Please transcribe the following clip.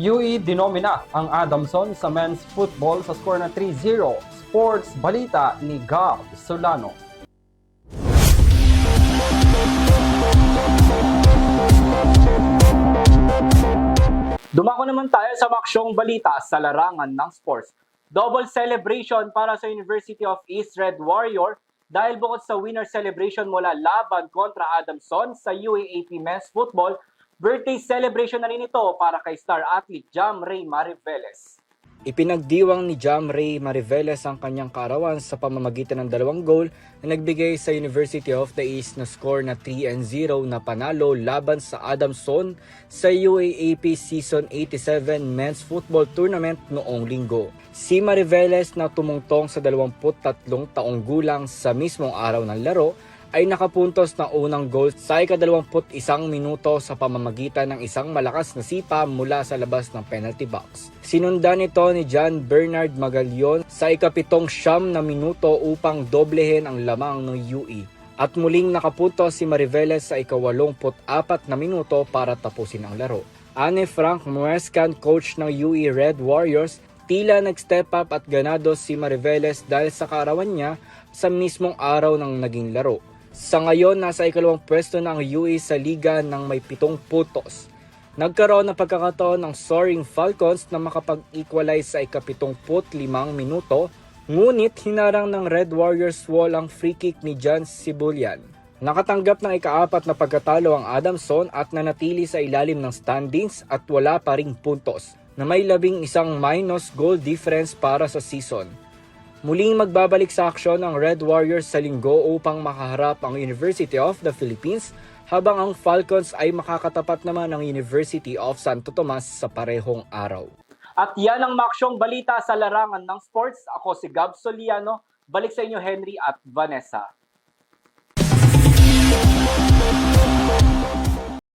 UE dinomina ang Adamson sa men's football sa score na 3-0. Sports Balita ni Gab Solano. Dumako naman tayo sa maksyong balita sa larangan ng sports. Double celebration para sa University of East Red Warrior dahil bukod sa winner celebration mula laban kontra Adamson sa UAAP Men's Football, birthday celebration na rin ito para kay star athlete Jam Ray Mariveles. Ipinagdiwang ni Jam Ray Mariveles ang kanyang kaarawan sa pamamagitan ng dalawang goal na nagbigay sa University of the East na score na 3-0 na panalo laban sa Adamson sa UAAP Season 87 Men's Football Tournament noong linggo. Si Mariveles na tumungtong sa 23 taong gulang sa mismong araw ng laro ay nakapuntos ng unang goal sa ika-21 minuto sa pamamagitan ng isang malakas na sipa mula sa labas ng penalty box. Sinundan ito ni John Bernard Magalion sa ikapitong siyam na minuto upang doblehin ang lamang ng UE. At muling nakapuntos si Mariveles sa ikawalumput apat na minuto para tapusin ang laro. Ane Frank Muescan, coach ng UE Red Warriors, tila nag-step up at ganado si Mariveles dahil sa kaarawan niya sa mismong araw ng naging laro. Sa ngayon, nasa ikalawang pwesto na ang UE sa liga ng may pitong putos. Nagkaroon ng pagkakataon ng Soaring Falcons na makapag-equalize sa ikapitong put limang minuto, ngunit hinarang ng Red Warriors wall ang free kick ni John Sibulian. Nakatanggap ng ikaapat na pagkatalo ang Adamson at nanatili sa ilalim ng standings at wala pa ring puntos na may labing isang minus goal difference para sa season. Muling magbabalik sa aksyon ang Red Warriors sa linggo upang makaharap ang University of the Philippines habang ang Falcons ay makakatapat naman ng University of Santo Tomas sa parehong araw. At yan ang maksyong balita sa larangan ng sports. Ako si Gab Soliano. Balik sa inyo Henry at Vanessa.